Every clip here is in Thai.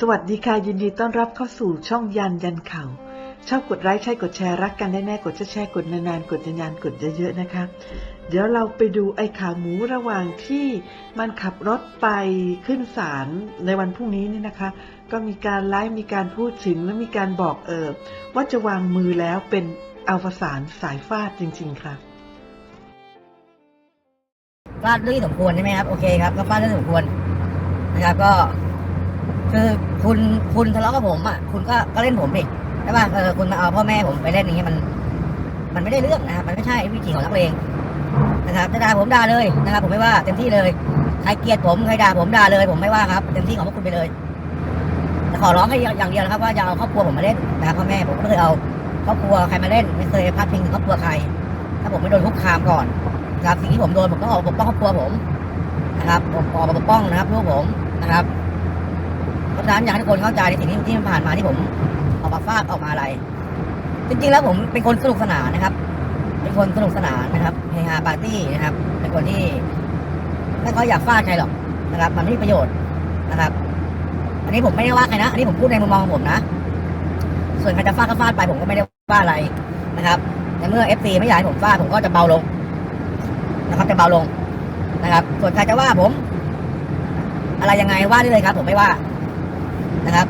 สวัสดีค่ะ ยินดีต้อนรับเข้าสู่ช่องยันยันข่าวชอบกดไลค์ใช่กดแชร์รักกันแน่ๆกดแชร์กดนานๆกดนานๆกดเยอะๆนะคะ เดี๋ยวเราไปดูไอ้ข่าวหมูระหว่างที่มันขับรถไปขึ้นศาลในวันพรุ่งนี้นี่นะคะ ก็มีการไลฟ์มีการพูดถึงและมีการบอกเออว่าจะวางมือแล้วเป็นอวสานสายฟาดจริง ๆ ค่ะฟาดเรื่องสมควรใช่ไหมครับโอเคครับก็ฟาดเรื่องสมควรนะครับก็ คือคุณคุณทะเลาะกับผมอะคุณก็ก็เล่นผมดิใช่ป่ะเออคุณมาเอาพ่อแม่ผมไปเล่นอย่างเงี้ยมัน มันไม่ได้เรื่องนะครับมันไม่ใช่วิธีของนักเลงนะครับจะด่าผมด่าเลยนะครับ ผมไม่ว่าเต็มที่เลยใครเกลียดผมใครด่าผมด่าเลย ผมไม่ว่าครับเต็มที่ของพวกคุณไปเลยแต่ขอร้องให้อย่างเดียวนะครับ ว่าอย่าเอาครอบครัวผมมาเล่นนะครับพ่อแม่ผมไม่เคยเอาครอบครัวใครมาเล่น ไม่เคยพาดพิงถึงครอบครัวใคร ถ้าผมไม่โดนคุกคามก่อนครับสิ่งที่ผมโดนผมต้องออกปกป้องครอบครัวผมนะครับผมออกมาปกป้องนะครับลูกผมนะครับ เพราะฉะนั้นอยากให้ทุกคนเข้าใจในสิ่งที่ที่ผ่านมาที่ผมออกมาฟาดออกมาอะไร จริงๆแล้วผมเป็นคนสนุกสนานนะครับ เป็นคนสนุกสนานนะครับเฮฮาปาร์ตี้นะครับ เป็นคนที่ไม่ค่อยอยากฟาดใครหรอกนะครับ มันไม่มีประโยชน์นะครับ อันนี้ผมไม่ได้ว่าใครนะ อันนี้ผมพูดในมุมมองของผมนะ ส่วนใครจะฟาดก็ฟาดไปผมก็ไม่ได้ว่าอะไรนะครับในเมื่อเอฟซีไม่อยากให้ผมฟาดผมก็จะเบาลงนะครับ จะเบาลงนะครับ ส่วนใครจะว่าผม อะไรยังไงว่าได้เลยครับ ผมไม่ว่า นะครับ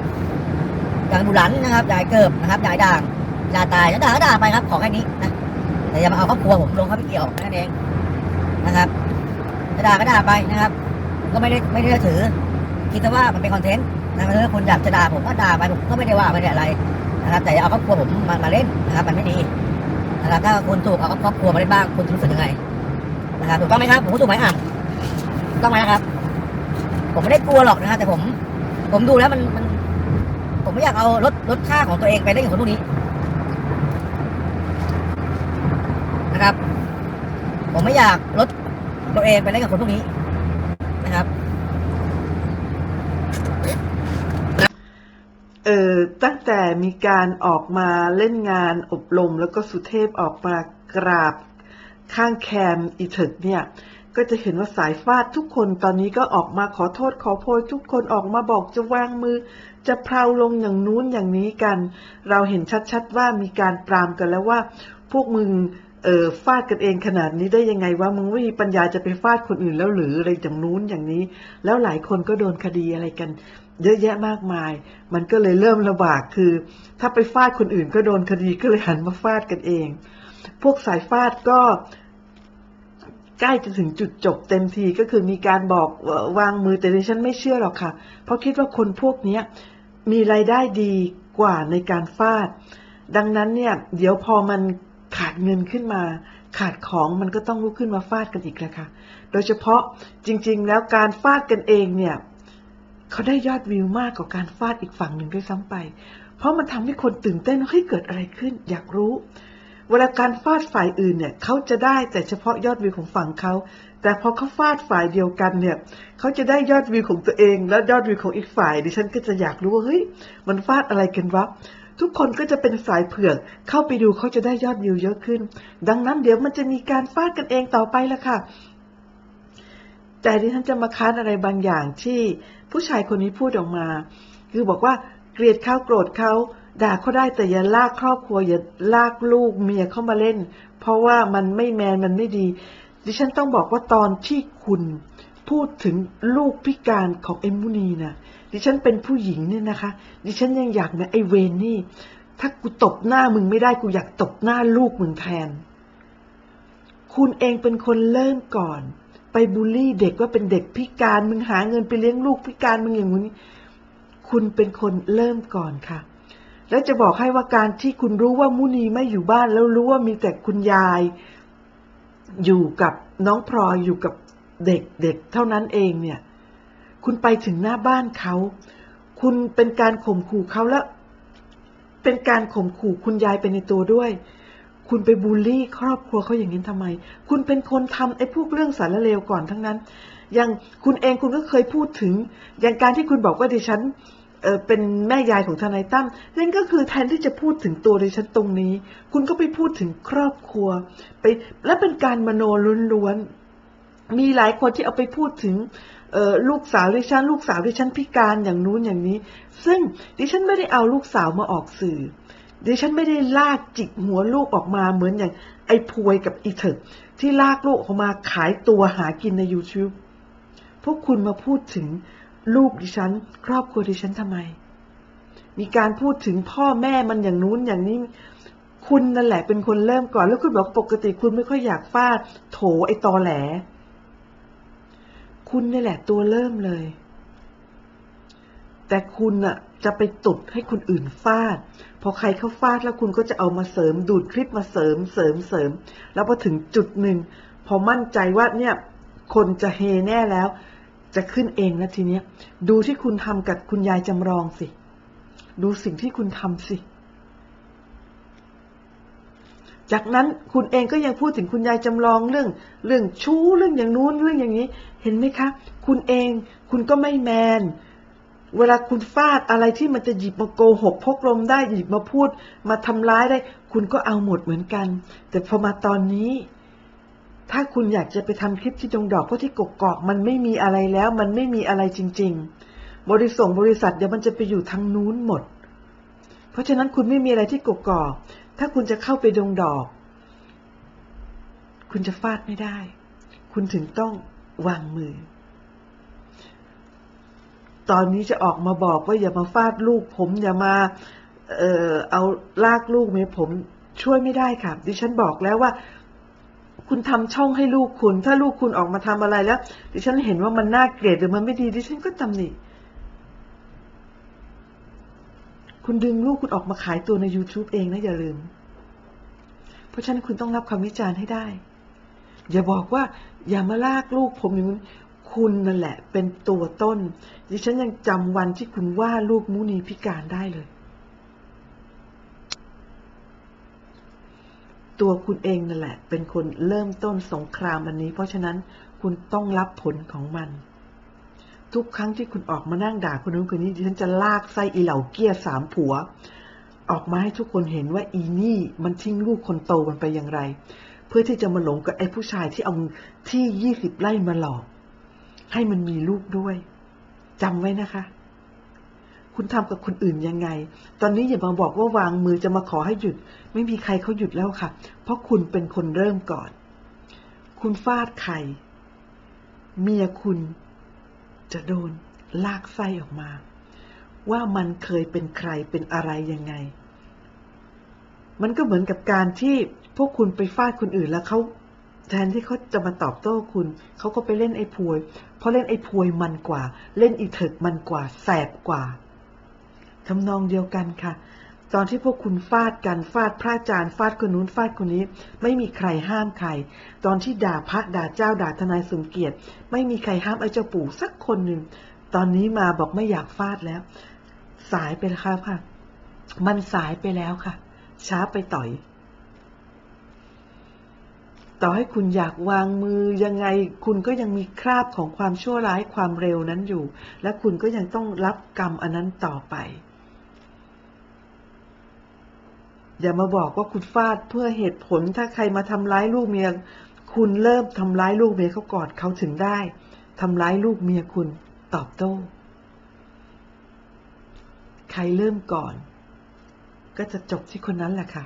อย่างบุหลันนะครับยายเกิบนะครับยายด่างยาตายจะด่าก็ด่าไปครับขอแค่นี้นะแต่อย่ามาเอาครอบครัวผมลงเข้าไปเกี่ยวแค่นั่นเองนะครับจะด่าก็ด่าไปนะครับ ก็ไม่ได้ไม่ได้ถือ คิดว่ามันเป็นคอนเทนต์นะถ้าคุณอยากจะด่าผมก็ด่าไปผมก็ไม่ได้ว่าไม่ได้อะไรนะครับ แต่อย่าเอาครอบครัวผมมามาเล่นนะครับ มันไม่ดีนะครับถ้าคุณถูกเอาครอบครัวมาเล่นบ้างคุณจะรู้สึกยังไงนะครับถูกต้องไหมครับผมพูดถูกไหมอ่านต้องไหมนะครับ ผมไม่ได้กลัวหรอกนะฮะแต่ผม ผมดูแล้วมันมัน ผมไม่อยากเอารถรถค่าของตัวเองไปเล่นกับคนพวกนี้ นะครับ ผมไม่อยากรถตัวเองไปเล่นกับคนพวกนี้ นะครับเออตั้งแต่มีการออกมาเล่นงานอบรมแล้วก็สุเทพออกมากราบข้างแคมอีเถิกเนี่ย ก็จะเห็นว่าสายฟาดทุกคนตอนนี้ก็ออกมาขอโทษขอโพยทุกคนออกมาบอกจะวางมือ จะเพลาลงอย่างนู้นอย่างนี้กัน เราเห็นชัดๆว่ามีการปรามกันแล้วว่า พวกมึงเออฟาดกันเองขนาดนี้ได้ยังไงว่ามึงไม่มีปัญญาจะไปฟาดคนอื่นแล้วหรืออะไรอย่างนู้นอย่างนี้ แล้วหลายคนก็โดนคดีอะไรกัน เยอะแยะมากมาย มันก็เลยเริ่มระบากคือ ถ้าไปฟาดคนอื่นก็โดนคดีก็เลยหันมาฟาดกันเอง พวกสายฟาดก็ ใกล้จะถึงจุดจบเต็มทีก็คือมีการบอกวางมือแต่ดิฉันไม่เชื่อหรอกค่ะ เพราะคิดว่าคนพวกนี้มีรายได้ดีกว่าในการฟาด ดังนั้นเนี่ย เดี๋ยวพอมันขาดเงินขึ้นมา ขาดของมันก็ต้องลุกขึ้นมาฟาดกันอีกแล้วค่ะ โดยเฉพาะจริง ๆ แล้วการฟาดกันเองเนี่ยเขาได้ยอดวิวมากกว่าการฟาดอีกฝั่งหนึ่งด้วยซ้ำไป เพราะมันทำให้คนตื่นเต้นว่าเฮ้ยเกิดอะไรขึ้น อยากรู้ เวลาการฟาดฝ่ายอื่นเนี่ยเขาจะได้แต่เฉพาะยอดวิวของฝั่งเขา แต่พอเขาฟาดฝ่ายเดียวกันเนี่ยเขาจะได้ยอดวิวของตัวเอง และยอดวิวของอีกฝ่ายดิฉันก็จะอยากรู้ว่าเฮ้ยมันฟาดอะไรกันวะทุกคนก็จะเป็นสายเผือกเข้าไปดูเขาจะได้ยอดวิวเยอะขึ้น ดังนั้นเดี๋ยวมันจะมีการฟาดกันเองต่อไปละค่ะ แต่ดิฉันจะมาค้านอะไรบางอย่างที่ผู้ชายคนนี้พูดออกมา คือบอกว่าเกลียดเขาโกรธเขา ด่าเขาได้แต่อย่าลากครอบครัวอย่าลากลูกเมียเข้ามาเล่น เพราะว่ามันไม่แมนมันไม่ดี ดิฉันต้องบอกว่าตอนที่คุณพูดถึงลูกพิการของเอมมุนีนะ่ะดิฉันเป็นผู้หญิงเนี่ยนะคะ ดิฉันยังอยากนะไอเวนนี่ ถ้ากูตบหน้ามึงไม่ได้กูอยากตบหน้าลูกมึงแทน คุณเองเป็นคนเริ่มก่อน ไปบูลลี่เด็กว่าเป็นเด็กพิการมึงหาเงินไปเลี้ยงลูกพิการมึงอย่างนี้คุณเป็นคนเริ่มก่อนค่ะ แล้วจะบอกให้ว่าการที่คุณรู้ว่ามุนีไม่อยู่บ้านแล้วรู้ว่ามีแต่คุณยาย อยู่กับน้องพลอยอยู่กับเด็กเด็กเท่านั้นเองเนี่ย คุณไปถึงหน้าบ้านเขา คุณเป็นการข่มขู่เขาแล้วเป็นการข่มขู่คุณยายไปในตัวด้วย คุณไปบูลลี่ครอบครัวเขาอย่างนี้ทำไม คุณเป็นคนทำไอ้พวกเรื่องสารเลวก่อนทั้งนั้น อย่างคุณเองคุณก็เคยพูดถึง อย่างการที่คุณบอกว่าดิฉัน เป็นแม่ยายของทนายตั้มนั่นก็คือแทนที่จะพูดถึงตัวดิฉันตรงนี้ คุณก็ไปพูดถึงครอบครัว ไปและเป็นการมโนล้วนๆมีหลายคนที่เอาไปพูดถึงลูกสาวดิฉันลูกสาวดิฉันพิการอย่างนู้นอย่างนี้ ซึ่งดิฉันไม่ได้เอาลูกสาวมาออกสื่อ ดิฉันไม่ได้ลากจิกหัวลูกออกมาเหมือนอย่างไอ้พวยกับอีเถิกที่ลากลูกออกมาขายตัวหากินใน YouTube พวกคุณมาพูดถึง ลูกดิฉัน ครอบครัวดิฉันทำไม มีการพูดถึงพ่อแม่มันอย่างนู้นอย่างนี้ คุณนั่นแหละเป็นคนเริ่มก่อน แล้วคุณบอกปกติคุณไม่ค่อยอยากฟาด โถไอตอแหล คุณนี่แหละตัวเริ่มเลย แต่คุณน่ะจะไปตุดให้คนอื่นฟาด พอใครเขาฟาดแล้วคุณก็จะเอามาเสริมดูดคลิปมาเสริมเสริมเสริม แล้วพอถึงจุดหนึ่งพอมั่นใจว่าเนี่ย คนจะเฮแน่แล้ว จะขึ้นเองนะทีเนี้ย ดูที่คุณทำกับคุณยายจำลองสิ ดูสิ่งที่คุณทำสิ จากนั้นคุณเองก็ยังพูดถึงคุณยายจำลองเรื่อง เรื่องชู้เรื่องอย่างนู้นเรื่องอย่างนี้ เห็นไหมคะ คุณเองคุณก็ไม่แมน เวลาคุณฟาดอะไรที่มันจะหยิบมาโกหกพกลมได้หยิบมาพูด มาทำร้ายได้ คุณก็เอาหมดเหมือนกัน แต่พอมาตอนนี้ ถ้าคุณอยากจะไปทำคลิปที่ดงดอกเพราะที่กกอกมันไม่มีอะไรแล้ว มันไม่มีอะไรจริง ๆ บริส่งบริษัทเดี๋ยวมันจะไปอยู่ทางนู้นหมด เพราะฉะนั้นคุณไม่มีอะไรที่กกอก ถ้าคุณจะเข้าไปดงดอก คุณจะฟาดไม่ได้ คุณถึงต้องวางมือ ตอนนี้จะออกมาบอกว่าอย่ามาฟาดลูกผมอย่ามาเอ่อเอาลากลูกเมผมช่วยไม่ได้ค่ะ ดิฉันบอกแล้วว่า คุณทำช่องให้ลูกคุณ ถ้าลูกคุณออกมาทำอะไรแล้ว ดิฉันเห็นว่ามันน่าเกลียดหรือมันไม่ดีดิฉันก็ตำหนิคุณดึงลูกคุณออกมาขายตัวใน YouTube เองนะอย่าลืม เพราะฉะนั้นคุณต้องรับคำวิจารณ์ให้ได้ อย่าบอกว่า อย่ามาลากลูกผมอย่างนี้คุณนั่นแหละ เป็นตัวต้น ดิฉันยังจำวันที่คุณว่าลูกมุนีพิการได้เลย ตัวคุณเองนั่นแหละ เป็นคนเริ่มต้นสงครามอันนี้ เพราะฉะนั้นคุณต้องรับผลของมัน ทุกครั้งที่คุณออกมานั่งด่าคนนู้นคนนี้ดิฉันจะลากไส้อีเหล่าเกี้ยสามผัว ออกมาให้ทุกคนเห็นว่าอีนี่มันทิ้งลูกคนโตมันไปอย่างไร เพื่อที่จะมาหลงกับไอ้ผู้ชายที่เอาที่ยี่สิบไร่มาหลอก ให้มันมีลูกด้วยจำไว้นะคะ คุณทำกับคนอื่นยังไง ตอนนี้อย่ามาบอกว่าวางมือจะมาขอให้หยุด ไม่มีใครเขาหยุดแล้วค่ะ เพราะคุณเป็นคนเริ่มก่อน คุณฟาดใคร เมียคุณจะโดนลากไส้ออกมา ว่ามันเคยเป็นใครเป็นอะไรยังไง มันก็เหมือนกับการที่พวกคุณไปฟาดคนอื่นแล้วเขาแทนที่เขาจะมาตอบโต้คุณ เขาก็ไปเล่นไอ้พวย เพราะเล่นไอ้พวยมันกว่า เล่นอีเถิกมันกว่า แสบกว่า ทำนองเดียวกันค่ะ ตอนที่พวกคุณฟาดกันฟาดพระอาจารย์ฟาดคนนู้นฟาดคนนี้ ไม่มีใครห้ามใคร ตอนที่ด่าพระด่าเจ้าด่าทนายสมเกียรติ ไม่มีใครห้ามไอ้เจ้าปู่สักคนหนึ่ง ตอนนี้มาบอกไม่อยากฟาดแล้ว สายไปแล้วค่ะ มันสายไปแล้วค่ะ ช้าไปต่อยต่อให้คุณอยากวางมือยังไง คุณก็ยังมีคราบของความชั่วร้ายความเร็วนั้นอยู่ และคุณก็ยังต้องรับกรรมอันนั้นต่อไป อย่ามาบอกว่าคุณฟาดเพื่อเหตุผลถ้าใครมาทำร้ายลูกเมีย คุณเริ่มทำร้ายลูกเมียเขาก่อนเขาถึงได้ทำร้ายลูกเมียคุณตอบโต้ ใครเริ่มก่อน ก็จะจบที่คนนั้นแหละค่ะ